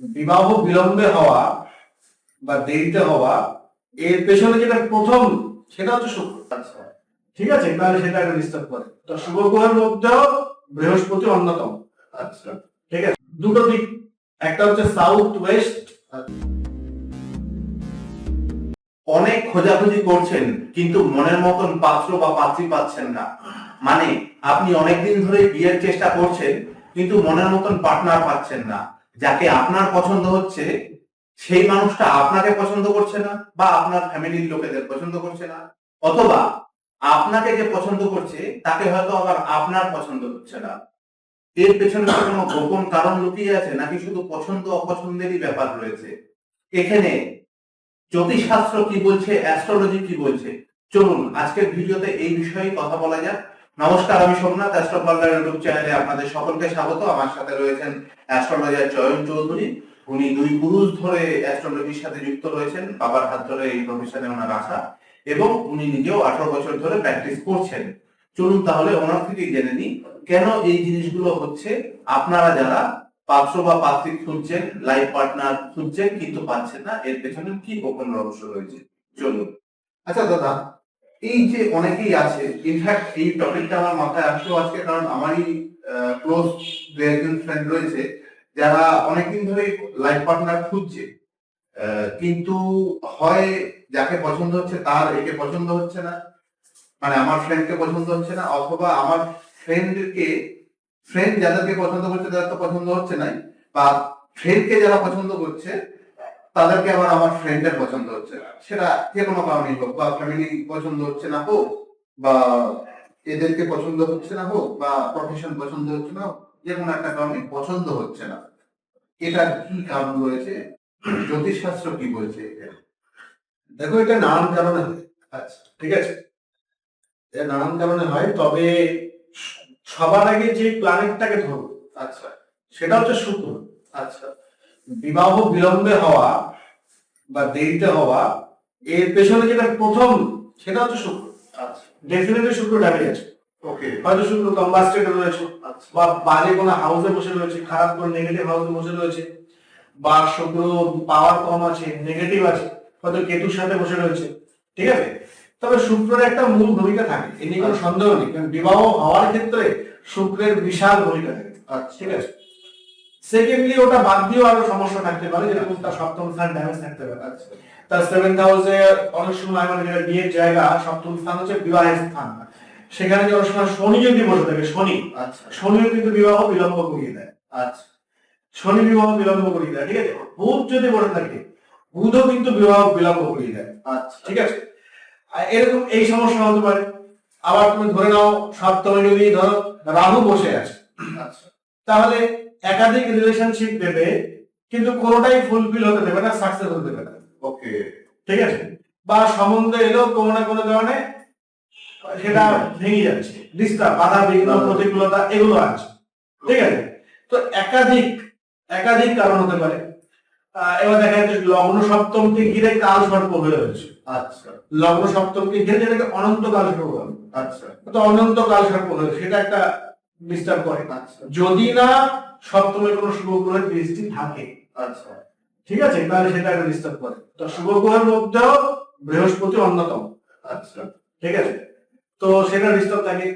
বিবাহ বিলম্বে হওয়া বা দেরিতে হওয়া এর পেছনে যেটা প্রথম সেটা হচ্ছে শুক্র। ঠিক আছে? তাহলে সেটা একটা ডিস্টার্ব করে। তো শুভ গ্রহের মধ্যেও বৃহস্পতি অন্যতম। আচ্ছা। ঠিক আছে? দুটো দিক। একটা হচ্ছে সাউথ ওয়েস্ট অনেক খোঁজাখুঁজি করছেন কিন্তু মনের মতন পাত্র বা পাত্রী পাচ্ছেন না। মানে আপনি অনেকদিন ধরে বিয়ের চেষ্টা করছেন কিন্তু মনের মতন পার্টনার পাচ্ছেন না। যাকে আপনার পছন্দ হচ্ছে, সেই মানুষটা আপনাকে পছন্দ করছে না বা আপনার ফ্যামিলির লোকেদের পছন্দ করছে না, অথবা আপনাকে যে পছন্দ করছে, তাকে হয়তো আবার আপনার পছন্দ হচ্ছে না। এর পেছনে কোনো গোপন কারণ লুকিয়ে আছে, নাকি শুধু পছন্দ অপছন্দেরই ব্যাপার রয়েছে? এখানে জ্যোতিষশাস্ত্র কি বলছে অ্যাস্ট্রোলজি কি বলছে? চলুন, আজকের ভিডিওতে এই বিষয়ে কথা বলা যাক। নমস্কার, আমি সোমনাথ অ্যাস্ট্রো পার্লার ইউটিউব চ্যানেলে আপনাদের সকলকে স্বাগত। আমার সাথে রয়েছেন অ্যাস্ট্রোলজার চয়ন চৌধুরী। উনি দুই পুরুষ ধরে অ্যাস্ট্রোলজির সাথে যুক্ত রয়েছেন। বাবার হাত ধরে এই প্রফেশনে ওনার আসা। এবং উনি নিজেও আঠারো বছর ধরে প্র্যাকটিস করছেন। চলুন তাহলে ওনার থেকেই জেনে নিই, কেন এই জিনিসগুলো হচ্ছে? আপনারা যারা পাত্র বা পাত্রী খুঁজছেন লাইফ পার্টনার খুঁজছেন, কিন্তু পাচ্ছেন না, এর পেছনে কি গোপন রহস্য রয়েছে? চলুন। আচ্ছা দাদা এই যে অনেকেই আছে ইনফ্যাক্ট এই টপিকটা আমার মাথায় আসলো আজকে কারণ আমারই ক্লোজ দু একজন ফ্রেন্ড রয়েছে, যারা অনেকদিন ধরে লাইফ পার্টনার খুঁজছে। কিন্তু হয় যাকে পছন্দ হচ্ছে তার একে পছন্দ হচ্ছে না মানে আমার ফ্রেন্ডকে পছন্দ হচ্ছে না, অথবা আমার ফ্রেন্ডকে ফ্রেন্ড যাদেরকে পছন্দ করছে তাদের তো পছন্দ হচ্ছে না বা ফ্রেন্ডকে যারা পছন্দ করছে তাদেরকে আবার আমার ফ্রেন্ডের পছন্দ হচ্ছে। না সেটা যে কোনো কারণেই হোক বা ফ্যামিলি পছন্দ হচ্ছে না হোক বা এদেরকে পছন্দ হচ্ছে না হোক বা প্রফেশন পছন্দ হচ্ছে না হোক যে কোনো একটা কারণে পছন্দ হচ্ছে না। এটার কি কারণ রয়েছে? জ্যোতিষশাস্ত্র কি বলছে এটা? দেখো এটা নানান কারণে হয়। আচ্ছা ঠিক আছে? এটা নানান কারণে হয় তবে সবার আগে যে প্ল্যানেটটাকে ধরবো আচ্ছা। সেটা হচ্ছে শুক্র। আচ্ছা। বিবাহ বিলম্বে হওয়া বা দেরিতে হওয়া এর পেছনে যেটা প্রথম সেটা হচ্ছে শুক্র। আচ্ছা। ডেফিনেটলি শুক্র ড্যামেজ আছে। ওকে। হয়তো শুক্র কম্বাস্টেড রয়েছে আচ্ছা। বা বাজে কোনো হাউসে বসে রয়েছে খারাপ কোনো নেগেটিভ হাউসে বসে রয়েছে বা শুক্র পাওয়ার কম আছে নেগেটিভ আছে হয়তো কেতুর সাথে বসে রয়েছে ঠিক আছে? তবে শুক্রের একটা মূল ভূমিকা থাকে এ নিয়ে কোনো সন্দেহ নেই কারণ বিবাহ হওয়ার ক্ষেত্রে শুক্রের বিশাল ভূমিকা থাকে আচ্ছা। ঠিক আছে? সেকেন্ডলি ওটা বাদ দিয়েও আরও সমস্যা থাকতে পারে যেরকম তার সপ্তম স্থান ড্যামেজ থাকতে পারে। তার সেভেন্থ হাউসে অনেক সময় মানে যেটা বিয়ের জায়গা সপ্তম স্থান হচ্ছে বিবাহের স্থান। সেখানে যে সময় শনি যদি বসে থাকে শনি। আচ্ছা। শনিও কিন্তু বিবাহ বিলম্ব করিয়ে দেয়। আচ্ছা। শনি বিবাহ বিলম্ব করিয়ে দেয় ঠিক আছে? বুধ যদি বসে থাকে বুধও কিন্তু বিবাহ বিলম্ব করিয়ে দেয়। আচ্ছা। ঠিক আছে? এরকম এই সমস্যা হতে পারে। আবার তুমি ধরে নাও সপ্তমে যদি ধরো রাহু বসে আছে। আচ্ছা। তাহলে একাধিক রিলেশনশিপ দেবে কিন্তু কোনোটাই ফুলফিল হতে দেবে না সাকসেস হতে দেবে না। ওকে ঠিক আছে? বা সম্বন্ধ এলেও কোনো না কোনো কারণে সেটা ভেঙে যাচ্ছে। ডিস্টার্ব বাধা বিঘ্ন প্রতিকূলতা এগুলো আছে। ঠিক আছে? তো একাধিক একাধিক কারণ হতে পারে। এবার দেখা যাচ্ছে লগ্ন সপ্তমকে ঘিরে কাল সর্প হয়ে রয়েছে। আচ্ছা। লগ্ন সপ্তমকে ঘিরে যেটাকে অনন্ত কাল সর্প আচ্ছা। তো অনন্ত কাল সর্প সেটা একটা ডিস্টার্ব করে যদি না সপ্তমে কোনো শুভ গ্রহের দৃষ্টি থাকে। আচ্ছা। ঠিক আছে? তাহলে সেটা একটা ডিস্টার্ব করে তো শুভ গ্রহের মধ্যেও বৃহস্পতি অন্যতম। আচ্ছা। ঠিক আছে? তো সেটা ডিস্টার্ব থাকে।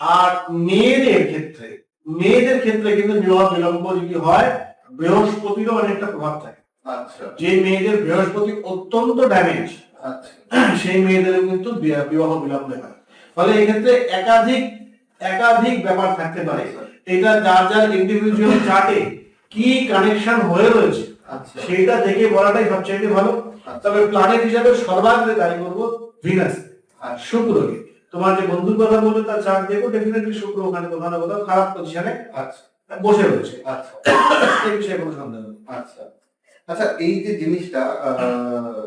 আর মেয়েদের ক্ষেত্রে মেয়েদের ক্ষেত্রে কিন্তু বিবাহ বিলম্ব যদি হয় বৃহস্পতিরও অনেকটা প্রভাব থাকে। আচ্ছা। যে মেয়েদের বৃহস্পতি অত্যন্ত ড্যামেজ আচ্ছা। সেই মেয়েদের কিন্তু বিবাহ বিলম্বে হয়। ফলে এক্ষেত্রে একাধিক একাধিক ব্যাপার থাকতে পারে। এটা যার যার ইন্ডিভিজুয়াল চার্টে কি কানেকশন হয়ে রয়েছে আচ্ছা। সেইটা দেখে বলাটাই সবচেয়ে ভালো। তবে প্ল্যানেট হিসাবে সর্বাগ্রে দায়ী করব ভিনাস আর শুক্রকে। তোমার যে বন্ধুর কথা বলল তার চার্ট দেখো ডেফিনেটলি শুক্র ওখানে কোথাও না কোথাও খারাপ পজিশনে আচ্ছা। বসে রয়েছে। আচ্ছা। এই বিষয়ে কোনো সন্দেহ আচ্ছা। আচ্ছা এই যে জিনিসটা আহ,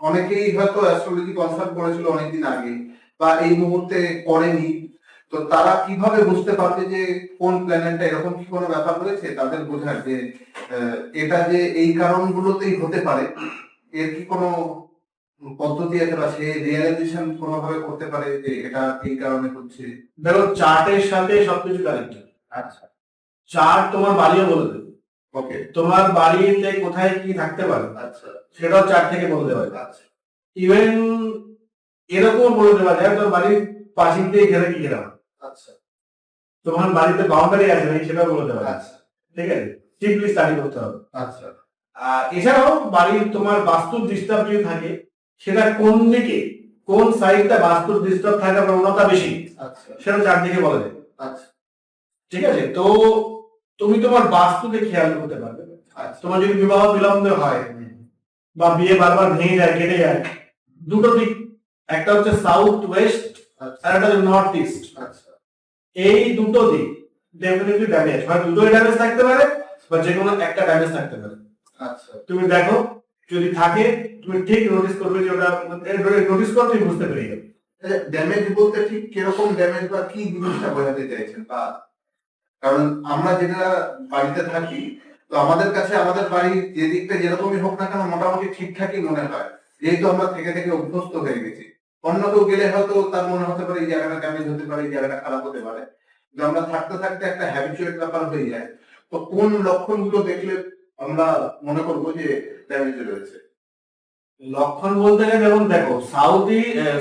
অনেকেই হয়তো অ্যাস্ট্রোলজি কনসাল্ট করেছিল অনেকদিন আগে বা এই মুহূর্তে করেনি। তো তারা কীভাবে বুঝতে পারবে যে কোন প্ল্যানেটটা এরকম কি কোনো ব্যাপার রয়েছে? তাদের বোঝার যে এটা যে এই কারণগুলোতেই হতে পারে এর কি কোনো পদ্ধতি আছে বা সে রিয়েলাইজেশন কোনোভাবে করতে পারে যে এটা এই কারণে হচ্ছে? দেখো চার্টের সাথে সবকিছু কানেক্টেড আচ্ছা। চার্ট তোমার বাড়িও বলে দেবে। ওকে। তোমার বাড়িতে কোথায় কি থাকতে পারে আচ্ছা। সেটাও চার থেকে বলে দেওয়া যায় আচ্ছা। ইভেন এরকম বলে দেওয়া যায় তোর বাড়ির পাঁচিল দিয়ে ঘেরা কি ঘেরা তোমার বাড়িতে বাউন্ডারি আছে নাকি সেটাও বলে দেওয়া আচ্ছা। ঠিক আছে? সিম্পলি স্টাডি করতে হবে। আচ্ছা। এছাড়াও বাড়ির তোমার বাস্তুর ডিস্টার্ব যদি থাকে সেটা কোন দিকে কোন সাইডটা বাস্তুর ডিস্টার্ব থাকার প্রবণতা বেশি আচ্ছা। সেটা চারদিকে বলা যায় আচ্ছা। ঠিক আছে? তো তুমি তোমার বাস্তুকে খেয়াল করতে পারবে। আচ্ছা। তোমার যদি বিবাহ বিলম্ব হয় বা বিয়ে বারবার ভেঙে যায় কেটে যায় দুটো দিক একটা হচ্ছে সাউথ ওয়েস্ট আচ্ছা। আর একটা হচ্ছে নর্থ ইস্ট আচ্ছা। এই দুটো দিক ডেফিনেটলি ড্যামেজ হয় দুটোই ড্যামেজ থাকতে পারে বা যে কোনো একটা ড্যামেজ থাকতে পারে। আচ্ছা। তুমি দেখো যদি থাকে তুমি ঠিক নোটিস করবে যে ওটা নোটিস করো তুমি বুঝতে পেরে যাবে ড্যামেজ বলতে ঠিক কীরকম ড্যামেজ বা কি জিনিসটা বোঝাতে চাইছেন? বা কারণ আমরা যেটা বাড়িতে থাকি তো আমাদের কাছে আমাদের বাড়ি যে দিকটা যেরকমই হোক না কেন মোটামুটি ঠিকঠাকই মনে হয়। যেহেতু আমরা থেকে থেকে অভ্যস্ত হয়ে গেছি। অন্য কেউ গেলে হয়তো তার মনে হতে পারে এই জায়গাটা ড্যামেজ হতে পারে এই জায়গাটা খারাপ হতে পারে। কিন্তু আমরা থাকতে থাকতে একটা হ্যাবিচুয়েট ব্যাপার হয়ে যায়। তো কোন লক্ষণগুলো দেখলে আমরা মনে করব যে ড্যামেজ রয়েছে? লক্ষণ বলতে গেলে যেমন দেখো সাউথ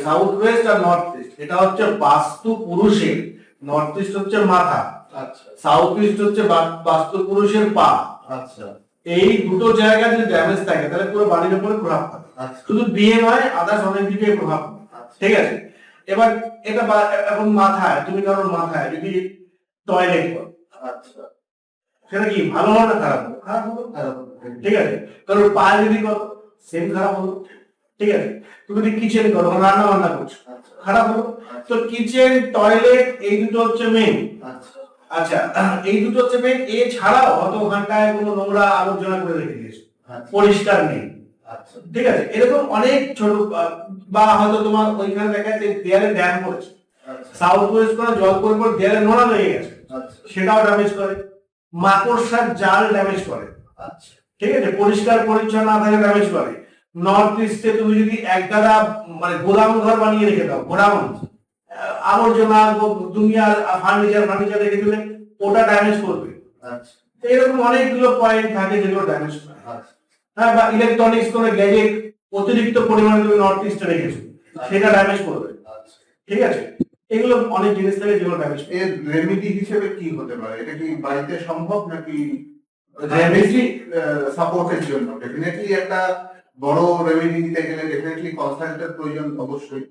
সাউথ ওয়েস্ট আর নর্থ ইস্ট এটা হচ্ছে বাস্তু পুরুষের নর্থ ইস্ট হচ্ছে মাথা আচ্ছা। সাউথ ইস্ট হচ্ছে বাস্তু পুরুষের পা। আচ্ছা। এই দুটো জায়গা যদি ড্যামেজ থাকে তাহলে পুরো বাড়ির উপরে প্রভাব পড়ে। আচ্ছা। শুধু বিয়ে নয় আদার্স অনেক দিকে প্রভাব পড়ে। ঠিক আছে? এবার এটা বা- এখন মাথায় তুমি কারোর মাথায় যদি টয়লেট করো আচ্ছা। সেটা কি ভালো হবে না খারাপ হবে? খারাপ হবে খারাপ ঠিক আছে? কারোর পায়ে যদি করো সেম খারাপ হলো ঠিক আছে? তুমি যদি কিচেন করো রান্না বান্না করছ আচ্ছা। খারাপ হলো তো কিচেন টয়লেট এই দুটো হচ্ছে মেইন আচ্ছা। আচ্ছা এই দুটো হচ্ছে মেইন এছাড়াও হয়তো ওখানটায় কোনো নোংরা আবর্জনা করে রেখে দিয়েছ। আচ্ছা। পরিষ্কার নেই। আচ্ছা ঠিক আছে এরকম অনেক ছোট বা হয়তো তোমার ওইখানে দেখা যাচ্ছে দেয়ালে ড্যাম পড়েছে। আচ্ছা। সাউথ ওয়েস্ট করে জল করে করে দেয়ালে নোড়া লেগে গেছে। আচ্ছা। সেটাও ড্যামেজ করে। মাকড়সার জাল ড্যামেজ করে। আচ্ছা। ঠিক আছে পরিষ্কার পরিচ্ছন্ন না থাকলে ড্যামেজ করে। নর্থ ইস্টে তুমি যদি একগাদা মানে গোদাম ঘর বানিয়ে রেখে দাও গোদাম আহ, আবর্জনা দুনিয়ার ফার্নিচার ফার্নিচার রেখে দিলে ওটা ড্যামেজ করবে। আচ্ছা। এরকম অনেকগুলো পয়েন্ট থাকে যেগুলো ড্যামেজ করে। আচ্ছা। হ্যাঁ বা ইলেকট্রনিক্স কোনো গ্যাজেট অতিরিক্ত পরিমাণে তুমি নর্থ ইস্টে রেখেছো সেটা ড্যামেজ করবে। ঠিক আছে? এগুলো অনেক জিনিস থাকে যেগুলো ড্যামেজ এর রেমেডি হিসেবে কি হতে পারে? এটা কি বাড়িতে সম্ভব নাকি? সাপোর্টের জন্য? ডেফিনেটলি একটা বড় রেমেডি দিতে গেলে ডেফিনেটলি প্রয়োজন অবশ্যই।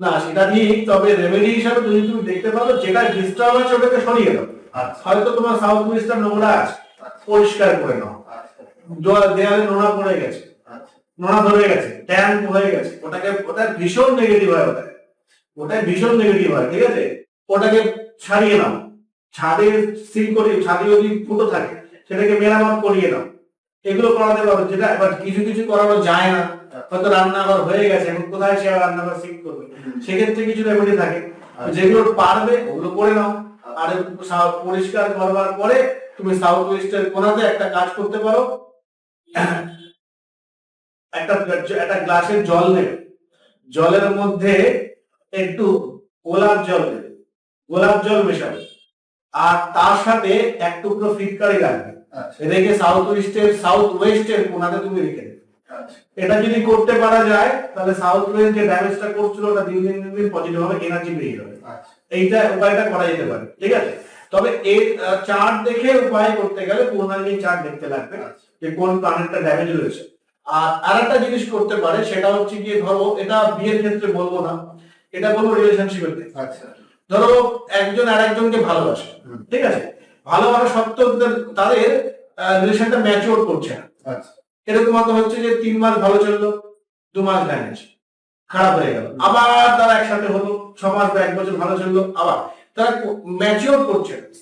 না সেটা ঠিক তবে রেমেডি হিসাবে যদি তুমি দেখতে পারো যেটা ডিস্টার্ব আছে ওটাকে সরিয়ে দাও। আচ্ছা। হয়তো তোমার সাউথ ওয়েস্টার নোংরা আছে পরিষ্কার করে নাও। দেয়ালে নোনা পড়ে গেছে। আচ্ছা। নোনা ধরে গেছে ট্যান হয়ে গেছে। ওটাকে ওটা ভীষণ নেগেটিভ হয় ওটাকে ওটাই ভীষণ নেগেটিভ হয় ঠিক আছে? ওটাকে ছাড়িয়ে নাও। ছাদে সিল করে ছাদে যদি ফুটো থাকে সেটাকে মেরামত করিয়ে নাও। এগুলো করাতে পারো যেটা এবার কিছু কিছু করানো যায় না। হয়তো রান্নাঘর হয়ে গেছে এখন কোথায় সে রান্নাঘর সিল করবে? সেক্ষেত্রে কিছু রেমেডি থাকে। যেগুলো পারবে ওগুলো করে নাও। আর পরিষ্কার করবার পরে তুমি সাউথ ওয়েস্টের কোনাতে একটা কাজ করতে পারো। একটা একটা গ্লাসের জল নেবে জলের মধ্যে একটু গোলাপ জল দেবে। গোলাপ জল মেশাবে। আর তার সাথে এক টুকরো ফিটকারি রেখে সাউথ ওয়েস্টের সাউথ ওয়েস্টের কোনাতে তুমি রেখে দেবে। আচ্ছা। এটা যদি করতে পারা যায় তাহলে সাউথ ওয়েস্ট যে ড্যামেজটা করছিল ওটা দিন দিন দিন দিন পজিটিভ হবে এনার্জি বেরিয়ে যাবে। আচ্ছা। এইটা উপায়টা করা যেতে পারে ঠিক আছে? তবে এর চার্ট দেখে উপায় করতে গেলে পূর্ণাঙ্গিক চার্ট দেখতে লাগবে। আচ্ছা। যে কোন প্ল্যানেটটা ড্যামেজ রয়েছে। আর আরেকটা জিনিস করতে পারে সেটা হচ্ছে গিয়ে ধরো এটা বিয়ের ক্ষেত্রে বলব না এটা বলব রিলেশনশিপের ক্ষেত্রে। আচ্ছা। ধরো একজন আর একজনকে ভালোবাসে ঠিক আছে? ভালোবাসা সত্ত্বেও তাদের- রিলেশনটা ম্যাচিওর করছে না। আচ্ছা। এরকম হয়তো হচ্ছে যে তিন মাস ভালো চলল দু মাস ড্যামেজ খারাপ হয়ে গেল। আবার তারা একসাথে হলো ছ মাস বা এক বছর ভালো চলল আবার। তারা ম্যাচিওর করছে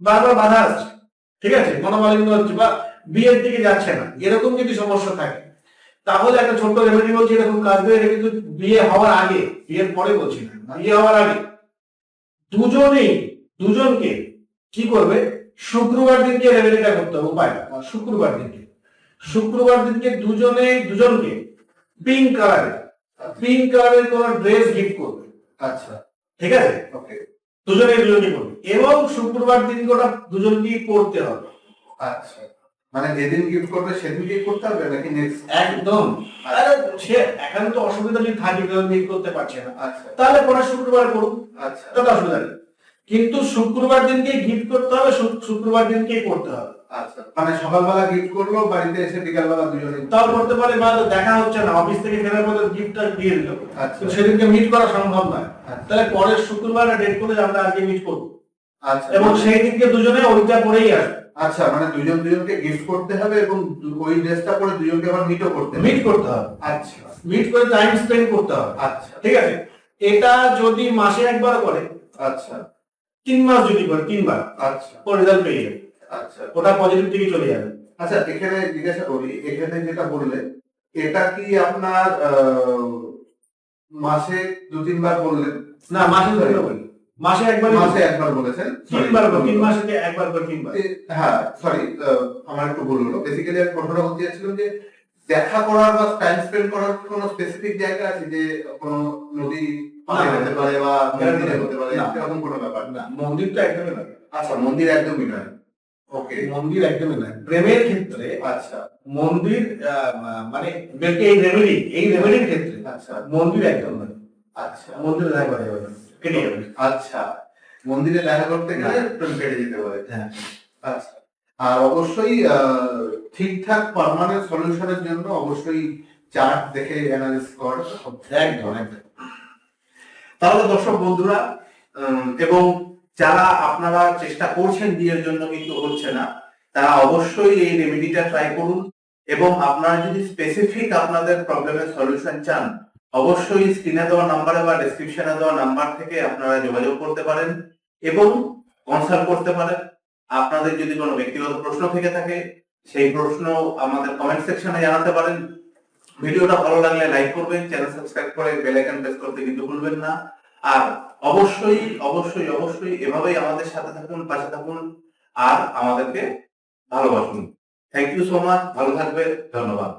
বারবার বাধা আসছে ঠিক আছে? মনোমালিন্য হচ্ছে বা বিয়ের দিকে যাচ্ছে না। এরকম যদি সমস্যা থাকে তাহলে একটা ছোট্ট রেমেডি বলছি এরকম কাজ এটা কিন্তু বিয়ে হওয়ার আগে বিয়ের পরে বলছি না বিয়ে হওয়ার আগে। দুজনেই দুজনকে কি করবে? শুক্রবার দিনকে রেমেডিটা করতে হবে উপায়টা শুক্রবার দিনকে। শুক্রবার দিনকে দুজনে দুজনকে পিঙ্ক কালারের পিঙ্ক কালারের কোন ড্রেস গিফট করবে। আচ্ছা। ঠিক আছে? ওকে দুজনে দুজনকে করবে। এবং শুক্রবার দিনকে ওটা দুজনকেই পড়তে হবে। আচ্ছা। মানে যেদিন গিফট করবে সেদিনকেই করতে হবে নাকি নেক্সট একদম। আরে সে একান্ত অসুবিধা যদি থাকে কেউ মিট করতে পারছে না। আচ্ছা। তাহলে পরে শুক্রবার করুন। আচ্ছা। তাতে অসুবিধা নেই। কিন্তু শুক্রবার দিনকে গিফট করতে হবে শুক্রবার দিনকেই করতে হবে। আচ্ছা। মানে সকালবেলা গিফট করল বাড়িতে এসে বিকালবেলা দুজনে তাও করতে পারে বা দেখা হচ্ছে না অফিস থেকে ফেরার পরে গিফটটা দিয়ে দিল। আচ্ছা। সেদিনকে মিট করা সম্ভব নয়। আচ্ছা। তাহলে পরের শুক্রবার ডেট করে আমরা আজকে মিট করব। আচ্ছা। এবং সেই দিনকে দুজনে ওইটা পরেই আসবে। আচ্ছা মানে দুজন দুজনকে গিফট করতে হবে এবং ওই ড্রেসটা পরে দুজনকে আবার মিটও করতে মিট করতে হবে। আচ্ছা। মিট করে টাইম স্পেন্ড করতে হবে। আচ্ছা। ঠিক আছে? এটা যদি মাসে একবার করে আচ্ছা। তিন মাস যদি করে তিনবার আচ্ছা। ও রেজাল্ট পেয়ে যাবে। আচ্ছা। ওটা পজিটিভ দিকে চলে যাবে। আচ্ছা এখানে জিজ্ঞাসা করি এখানে যেটা বললেন এটা কি আপনার আহ, মাসে দু তিনবার বললেন না মাসে ধরে বলি মাসে একবার মাসে একবার বলেছেন। তিনবার তিন মাসে একবার করে তিনবার? হ্যাঁ সরি আমার একটু ভুল হলো। বেসিক্যালি আমি বলতে চাচ্ছিলাম যে দেখা করার বা টাইম স্পেন্ড করার কোনো স্পেসিফিক জায়গা আছে যে কোনো নদী না। হতে পারে বা মন্দিরে হতে পারে? এরকম কোনো ব্যাপার না। মন্দির তো একদমই নয়। আচ্ছা মন্দির একদমই নয়। ওকে মন্দির একদমই নয়। প্রেমের ক্ষেত্রে আচ্ছা। মন্দির মানে এই রেমেডি এই রেমেডির ক্ষেত্রে আচ্ছা। মন্দির একদম নয়। আচ্ছা। মন্দিরে দেখা যাবে না। কেটে যাবে। আচ্ছা মন্দিরে দেখা করতে গেলে প্রেম কেটে যেতে পারে হ্যাঁ আচ্ছা। আর অবশ্যই ঠিকঠাক পার্মানেন্ট সলিউশনের জন্য অবশ্যই চার্ট দেখে অ্যানালিস করা একদম একদম। তাহলে দর্শক বন্ধুরা এবং যারা আপনারা চেষ্টা করছেন বিয়ের জন্য কিন্তু হচ্ছে না তারা অবশ্যই এই রেমেডিটা ট্রাই করুন। এবং আপনারা যদি স্পেসিফিক আপনাদের প্রবলেমের সলিউশন চান অবশ্যই স্ক্রিনে দেওয়া নাম্বারে বা ডেসক্রিপশনে দেওয়া নাম্বার থেকে আপনারা যোগাযোগ করতে পারেন এবং কনসাল্ট করতে পারেন। আপনাদের যদি কোনো ব্যক্তিগত প্রশ্ন থেকে থাকে, সেই প্রশ্ন আমাদের কমেন্ট সেকশনে জানাতে পারেন। ভিডিওটা ভালো লাগলে লাইক করবেন চ্যানেল সাবস্ক্রাইব করে বেল আইকন প্রেস করতে কিন্তু ভুলবেন না। আর অবশ্যই অবশ্যই অবশ্যই এভাবেই আমাদের সাথে থাকুন, পাশে থাকুন, আর আমাদেরকে ভালোবাসুন। থ্যাংক ইউ সো মাচ ভালো থাকবে ধন্যবাদ।